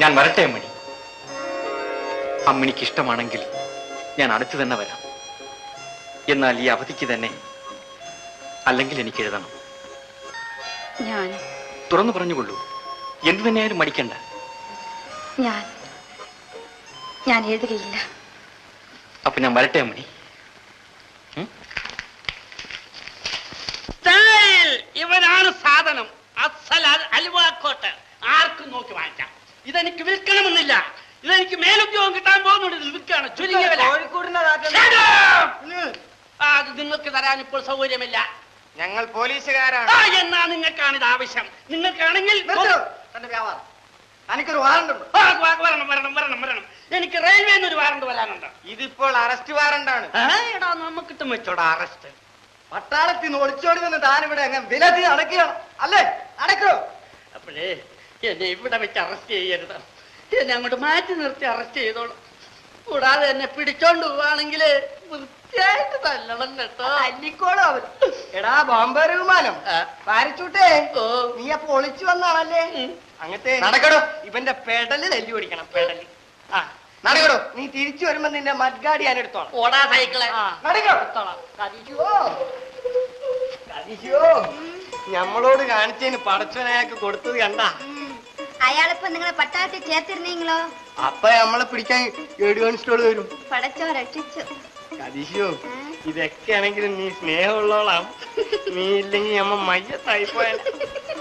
ഞാൻ വരട്ടെ അമ്മണി. അമ്മിണിക്ക് ഇഷ്ടമാണെങ്കിൽ ഞാൻ അടുത്തു തന്നെ വരാം. എന്നാൽ ഈ അവധിക്ക് തന്നെ അല്ലെങ്കിൽ എനിക്ക് എഴുതണം. ഞാൻ. തുറന്നു പറഞ്ഞുകൊള്ളൂ. എന്തു തന്നെയായാലും മടിക്കണ്ട. ഞാൻ. ഞാൻ എഴുതുകയില്ല. അപ്പൊ ഞാൻ വരട്ടെ അമ്മണി? ഇതെനിക്ക് വിൽക്കണമെന്നില്ല. ഇതെനിക്ക് മേലുദ്യോഗം കിട്ടാൻ പോകുന്നുണ്ട്. ഇത് വിൽക്കാണ് ചുരുങ്ങിയ വില! ആ, അത് നിങ്ങൾക്ക് തരാൻ ഇപ്പോൾ സൗകര്യമില്ല. ഞങ്ങൾ പോലീസുകാരാണ്. ആ എന്നാ നിങ്ങൾക്കാണ് ഇത് ആവശ്യം. നിങ്ങൾക്കാണെങ്കിൽ തന്റെ വ്യാപാരം എനിക്കൊരു വാറണ്ട് ഉണ്ട്. ആ, വ- വരണം വരണം വരണം വരണം. എനിക്ക് റെയിൽവേന്ന് ഒരു വാറണ്ട് വരാനുണ്ട്. ഇതിപ്പോൾ അറസ്റ്റ് വാറണ്ടാണ്. ആ, എടാ നമുക്കിട്ടും വെച്ചോടാ അറസ്റ്റ്. പട്ടാളത്തിൽ നിന്ന് ഒളിച്ചോടി വന്ന് താനിവിടെ അങ്ങനെ വിലതി അടക്കുകയാണ് അല്ലേ? അടക്കോ അപ്പോഴേ എന്നെ ഇവിടെ വെച്ച് അറസ്റ്റ് ചെയ്യരുത്. എന്നെ അങ്ങോട്ട് മാറ്റി നിർത്തി അറസ്റ്റ് ചെയ്തോളൂ. കൂടാതെ എന്നെ പിടിച്ചോണ്ട് പോവാണെങ്കിൽ വൃത്തിയായിട്ട് തല്ലണം കേട്ടോ. തല്ലിക്കോളൂ അവൻ എടാ ബോംബെ വിമാനം. പാരച്ചൂട്ടേ ഓ. നീ അപ്പൊ ഒളിച്ചു വന്നാണല്ലേ അങ്ങത്തെ അങ്ങനത്തെ നടക്കടോ. ഇവന്റെ പെടൽ തല്ലി ഓടിക്കണം പെടൽ. ആ. നടക്കടോ. നീ തിരിച്ചു വരുമ്പോ നിന്റെ മഡ്ഗാടി ഞാൻ എടുത്തോളാം. ഓടാ സൈക്കിളെ. നടക്കോ എടുത്തോളാം. കതിശോ കതിശോ ഞമ്മളോട് കാണിച്ചതിന് പടച്ചവനായൊക്കെ കൊടുത്തത് കണ്ട? അയാളിപ്പോ നിങ്ങളെ പട്ടാളത്തിൽ ചേർത്തിരുന്നീങ്ങളോ? അപ്പൊ നമ്മളെ പിടിക്കാൻ വരും. പടച്ചോ രക്ഷിച്ചു. കതിശോ ഇതൊക്കെ ആണെങ്കിലും നീ സ്നേഹമുള്ളോളാം നീ ഇല്ലെങ്കിൽ നമ്മ മയ്യത്തായി പോയാൽ